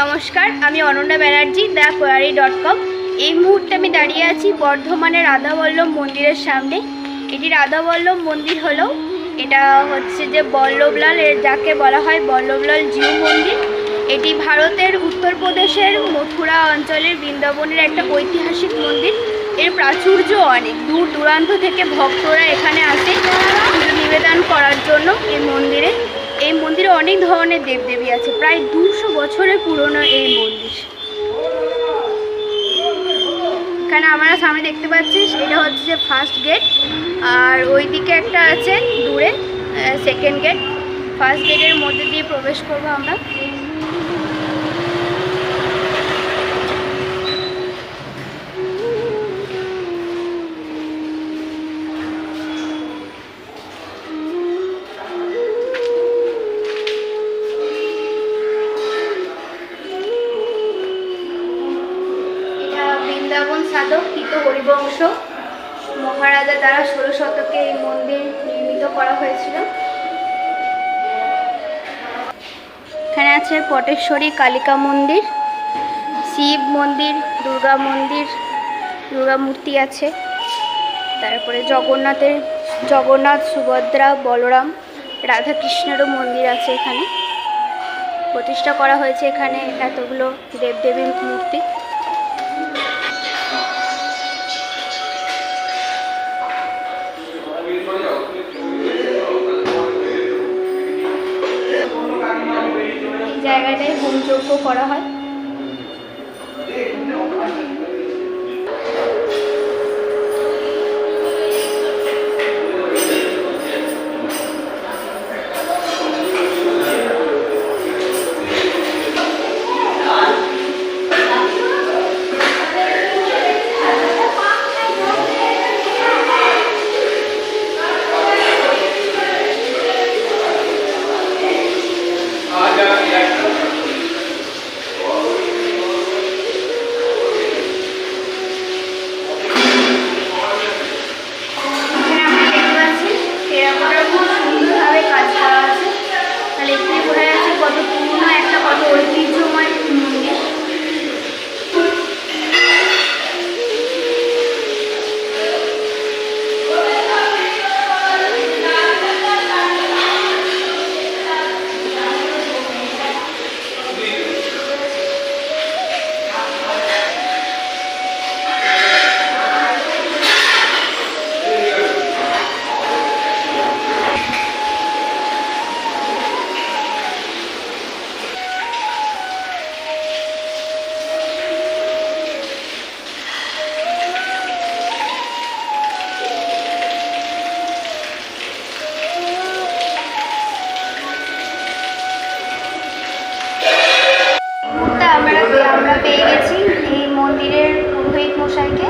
নমস্কার, আমি Ananya Banerjee, the quarry dot com. এই মুহূর্তে আমি দাঁড়িয়ে আছি বর্ধমানের রাধাবল্লভ মন্দিরের সামনে। এটি রাধাবল্লভ মন্দির হলো এটা হচ্ছে যে বল্লভলাল, এর যাকে বলা হয় বল্লভলাল জিউ মন্দির। এটি ভারতের উত্তরপ্রদেশের মথুরা অঞ্চলের বৃন্দাবনের একটা ঐতিহাসিক মন্দির। এর প্রাচুর্য অনেক দূর দূরান্ত থেকে ভক্তরা এখানে আসে নিবেদন করার জন্য এই মন্দিরে। এই মন্দিরে অনেক ধরনের দেবদেবী আছে। প্রায় দুশো বছরের পুরনো এই মন্দির। এখানে আমরা সামনে দেখতে পাচ্ছি এটা হচ্ছে যে ফার্স্ট গেট আর ওই দিকে একটা আছে দূরে সেকেন্ড গেট ফার্স্ট গেটের মধ্যে দিয়ে প্রবেশ করব আমরা। হরিবংশ মহারাজা দ্বারা ষোলো শতকে এই মন্দির নির্মিত করা হয়েছিল। এখানে আছে পটেশ্বরী কালিকা মন্দির, শিব মন্দির, দুর্গা মন্দির, দুর্গা মূর্তি আছে। তারপরে জগন্নাথের, জগন্নাথ, সুভদ্রা, বলরাম, রাধাকৃষ্ণেরও মন্দির আছে এখানে। প্রতিষ্ঠা করা হয়েছে এখানে এতগুলো দেবদেবীর মূর্তি। হোমযজ্ঞ করা হয়। আমরা আমরা পেয়ে গেছি এই মন্দিরের পুরোহিত মশাইকে।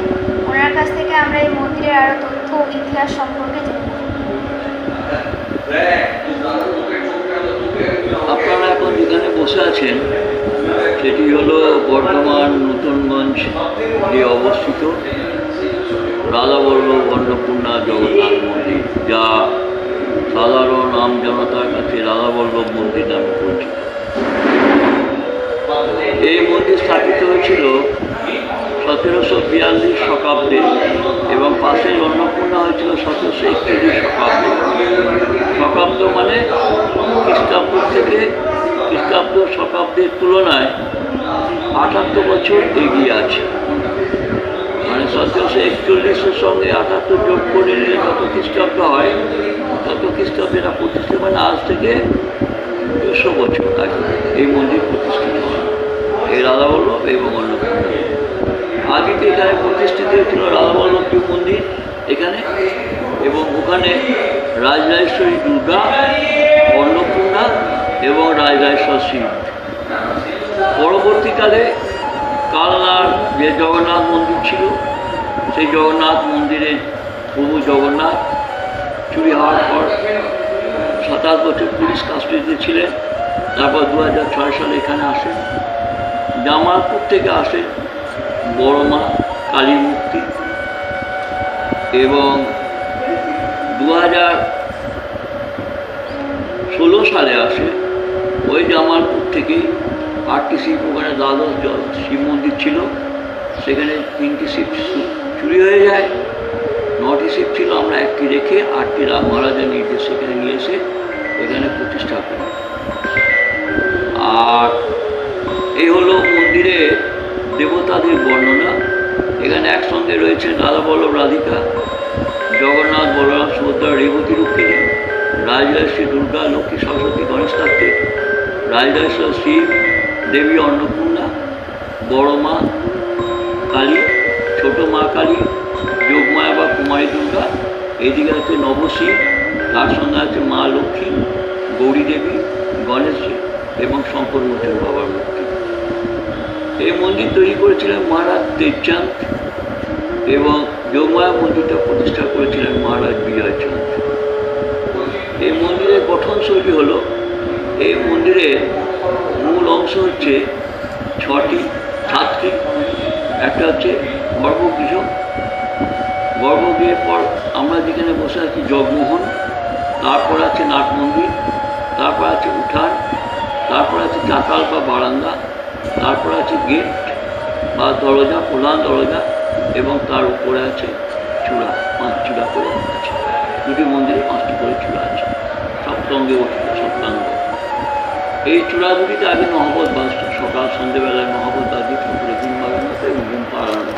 ওনার কাছ থেকে আমরা এই মন্দিরের আরও তথ্য ইতিহাস সম্পর্কে আপনারা এখন যেখানে বসে আছেন, সেটি হলো বর্ধমান নতুনগঞ্জ যে অবস্থিত রাধাবল্লভ অন্নপূর্ণা জগন্নাথ মন্দির, যা সাধারণ আম জনতার কাছে রাধাবল্লভ মন্দির নামে পরিচিত। এই মন্দির স্থাপিত হয়েছিল সতেরোশো বিয়াল্লিশ শতাব্দে এবং পাশে অন্নপূর্ণা হয়েছিল সতেরোশো একচল্লিশ শতাব্দে শতাব্দ মানে খ্রিস্টাব্দ থেকে খ্রিস্টাব্দ শতাব্দের তুলনায় আটাত্তর বছর এগিয়ে আছে। মানে সতেরোশো একচল্লিশের সঙ্গে আটাত্তর যোগ করে নিলে যত খ্রিস্টাব্দ হয়, তত খ্রিস্টাব্দেরা প্রতিষ্ঠা মানে আজ থেকে দুশো বছর আগে এই মন্দির প্রতিষ্ঠিত হয় এই রাধাবল্লভ এবং অন্নপূর্ণা আগে তো এখানে প্রতিষ্ঠিত হয়েছিল রাধাবল্লভ মন্দির এখানে, এবং ওখানে রাজরাজেশ্বরী দুর্গা অন্নপূর্ণা এবং রাজরাজেশ্বর শিব। পরবর্তীকালে কালনার যে জগন্নাথ মন্দির ছিল, সেই জগন্নাথ মন্দিরে প্রভু জগন্নাথ চুরি হওয়ার পর সাতাশ বছর পুলিশ কাস্টডিতে ছিলেন, তারপর দু হাজার ছয় সালে এখানে আসেন। জামালপুর থেকে আসে বড় মা কালী মূর্তি এবং দু হাজার ষোলো সালে আসে ওই জামালপুর থেকেই আটটি শিব ওখানে দ্বাদশ জ- শিব মন্দির ছিল। সেখানে তিনটি শিব চুরি হয়ে যায়। নটি শিব ছিল, আমরা একটি রেখে আটটি রাম মহারাজের নির্দেশ সেখানে নিয়ে এসে এখানে প্রতিষ্ঠা করি। আর এই হলো মন্দিরে দেবতাদের বর্ণনা। এখানে একসঙ্গে রয়েছে বল্লভ রাধিকা, জগন্নাথ বলরাম সুভদ্রা, রেবতী রুক্মিণী রাজরাজশ্রী দুর্গা, লক্ষ্মী সরস্বতী, গণেশ কার্তিক রাজরাজেশ্বর শিব দেবী অন্নপূর্ণা, বড় মা কালী, ছোট মা কালী, যোগমায়া বা কুমারী দুর্গা। এদিকে আছে নবশিব তার সঙ্গে আছে মা লক্ষ্মী, গৌরী দেবী গণেশজি এবং শঙ্কর মঠের বাবার মূর্তি এই মন্দির তৈরি করেছিলেন মহারাজ তেজচাঁদ এবং যোগমায়া মন্দিরটা প্রতিষ্ঠা করেছিলেন মহারাজ বিজয়চাঁদ। এই মন্দিরের গঠনশৈলী হলো, এই মন্দিরের মূল অংশ হচ্ছে ছটি, সাতটি, একটা হচ্ছে গর্ভগৃহ। গর্ভগৃহের পর আমরা যেখানে বসে আছি জগমোহন, তারপর আছে নাট মন্দির, তারপর আছে উঠান, তারপর আছে চাতাল বা বারান্দা। তারপর আছে গেট বা দরজা, প্রধান দরজা এবং তার উপরে আছে চূড়া, পাঁচ চূড়া করে আছে। দুটি মন্দিরে পাঁচটি করে চূড়া আছে। সপ্তঙ্গে গঠিত সপ্তাঙ্গ এই চূড়া দুটিতে আগে নহবত বাসত সকাল সন্ধ্যেবেলায় নহবত বাজিয়ে ঠাকুরের ঘুম বাগানো এবং ঘুম পাড়ানো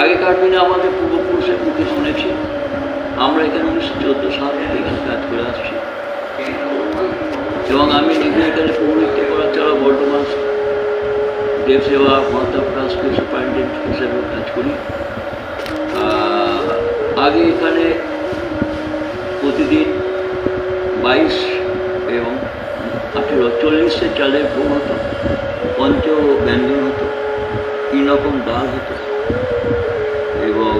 আগেকার দিনে আমাদের পূর্বপুরুষের মুখে শুনেছি, আমরা এখানে উনিশশো চোদ্দ সাল এখানে কাজ করে আসছি। এবং আমি নিজে এখানে পৌরহিত্য করার ছাড়া বর্তমান দেব সেবা মহাত্মা ট্রাস্টের সুপারিনটেন্ডেন্ট হিসেবে কাজ করি। আগে এখানে প্রতিদিন বাইশ এবং আঠেরো চল্লিশের চালের ভোগ হতো পঞ্চ ব্যঞ্জন হতো, তিন রকম ডাল হতো, এবং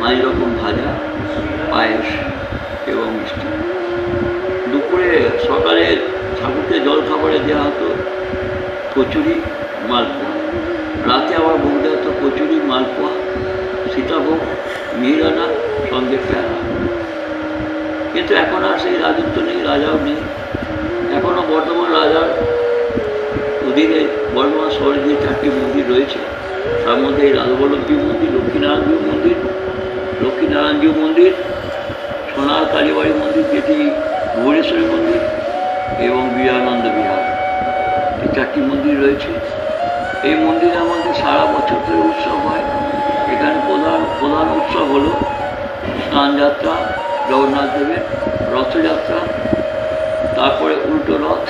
পাঁচ রকম ভাজা, পায়েস এবং মিষ্টি। দুপুরে সকালে ঠাকুরকে জল খাবারে দেওয়া হতো কচুরি মালপোয়া। রাতে ভোগ দেওয়া হতো কচুরি মালপোয়া, সীতাভোগ মিহিরানা সঙ্গে প্যারা। কিন্তু এখন আর সেই রাজত্ব নেই, রাজাও নেই। এখনও বর্তমান রাজার অধীনে বর্তমান শহরে যে চারটি মন্দির রয়েছে। তার মধ্যে এই রাধবল্লভী মন্দির লক্ষ্মীনারায়ণজীব মন্দির লক্ষ্মীনারায়ণজীব মন্দির, সোনার কালীবাড়ি মন্দির, যেটি ভুবনেশ্বরী মন্দির, এবং বিজয়ানন্দ বিহার। এই চারটি মন্দির রয়েছে? এই মন্দিরে আমাদের সারা বছর ধরে উৎসব হয়। এখানে প্রধান প্রধান উৎসব হলো স্নানযাত্রা, জগন্নাথ দেবের রথযাত্রা, তারপরে উল্টো রথ,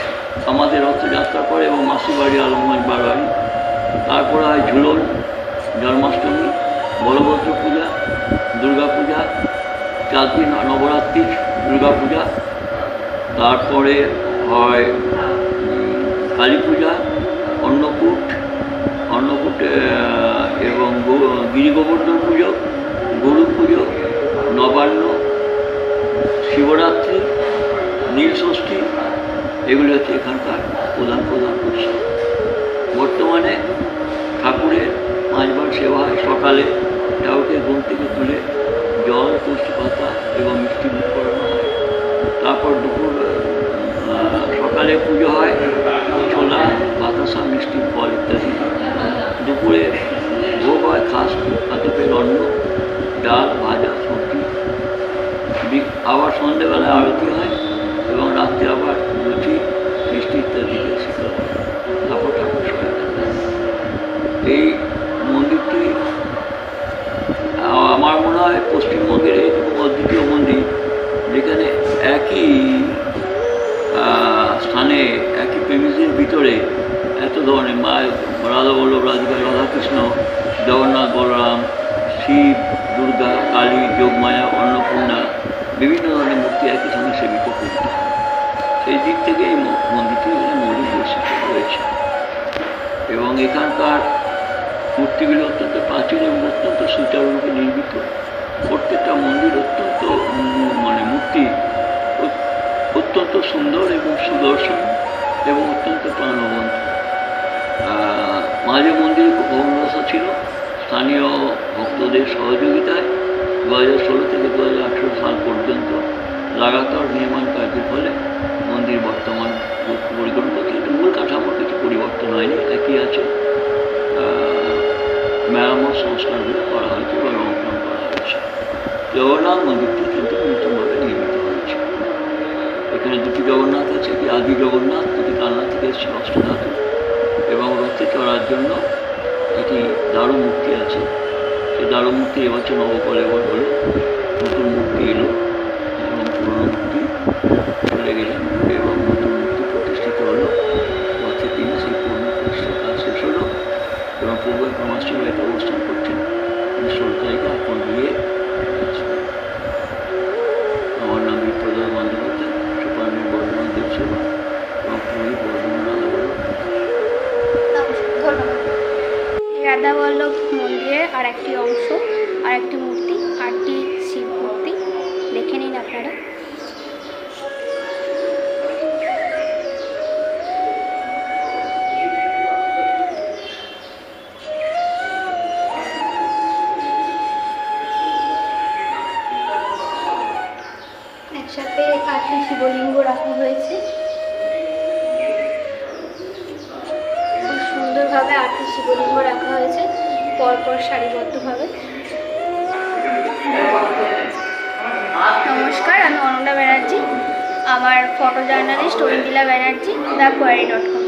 আমাদের রথযাত্রা করে এবং মাসির বাড়ি আলমগঞ্জ বারবাড়ি তারপরে হয় ঝুলন, জন্মাষ্টমী, বলভদ্র পূজা, দুর্গা পূজা, চার দিন নবরাত্রি, দুর্গা পূজা। তারপরে হয় কালী পূজা অন্নকূট অন্নকূট এবং গো- গিরি গোবর্ধন পুজো, গরু পুজো, নবান্ন, শিবরাত্রি, নীলষষ্ঠী, এগুলি হচ্ছে এখানকার প্রধান প্রধান উৎসব। বর্তমানে ঠাকুরের পাঁচবার সেবা হয় সকালে, ঠাকুরকে ঘুম থেকে তুলে জল, তুলসী পাতা এবং মিষ্টি মুখ করানো হয়। তারপর দুপুর আহ, সকালে পুজো হয় ছোলা বাতাসা মিষ্টি ফল ইত্যাদি দুপুরে ভোগ হয়, খাস আতপের অন্ন, ডাল, ভাজা, সবজি। আবার সন্ধ্যেবেলায় আরতি হয় এবং রাত্রে আবার লুচি মিষ্টি ইত্যাদি দিয়ে শীতল হয়। তারপর ঠাকুর সবাই এই মন্দিরটি আ- আমার মনে হয় পশ্চিমবঙ্গের এইটুকু অদ্বিতীয় মন্দির যেখানে একই আহ, স্থানে একই প্রেমিসের ভিতরে এত ধরনের মা রাধা বল্লভ রাধিকা রাধাকৃষ্ণ জগন্নাথ বলরাম শিব দুর্গা কালী, যোগমায়া, অন্নপূর্ণা বিভিন্ন ধরনের মূর্তি একই সঙ্গে সেবিত হয়। সেই দিক থেকে এই মন্দিরটি মৌলিক বৈশিষ্ট্য রয়েছে এবং এখানকার মূর্তিগুলি অত্যন্ত প্রাচীন এবং অত্যন্ত সুচারুরূপে নির্মিত প্রত্যেকটা মন্দির অত্যন্ত মানে মূর্তি অত্যন্ত সুন্দর এবং সুদর্শন সাল পর্যন্ত লাগাতার নির্মাণ কার্যের ফলে মন্দির বর্তমান পরিকল্পনা কিন্তু মূল কাঠামো হয়নি, একই আছে। মেরামত সংস্কারগুলো করা হয়েছে বা রংটং করা হয়েছে। জগন্নাথ মন্দিরটি কিন্তু নতুনভাবে নির্মিত হয়েছে। এখানে দুটি জগন্নাথ আছে, একটি আদি জগন্নাথ, দুটি কান্না থেকে এসেছে অষ্টধাতু এবং রথে চড়ার জন্য একটি দারু মূর্তি আছে। সেই দারু মূর্তি এবছর নবকলেবর হলো নতুন মূর্তি এলো। এবং পুরনো মূর্তি চলে গেলেন এবং নতুন মূর্তি প্রতিষ্ঠিত হলো রথের দিনে, সেই পুরনো প্রতিষ্ঠার কাজ শেষ হলো এবং পূর্ব ক্রমাশ্রী বাড়িতে অবস্থান করছেন তিনি তারিখে আপন দিয়ে আমার নাম বিপ্রদয় বন্দ্যোপাধ্যায় সুপারমেন্ট বর্ধমান দেবসেবা, এবং পুরী বর্ধমান ধন্যবাদ। রাধা বল্লভ মন্দিরের আর একটি অংশ আর একটি মূর্তি, আটটি আপনারা একসাথে আটটি শিবলিঙ্গ রাখা হয়েছে। খুব সুন্দরভাবে আটটি শিবলিঙ্গ রাখা হয়েছে পরপর সারিবদ্ধভাবে। নমস্কার আমি অনন্যা ব্যানার্জি আমার photo journalist Arindila Banerjee the quarry dot com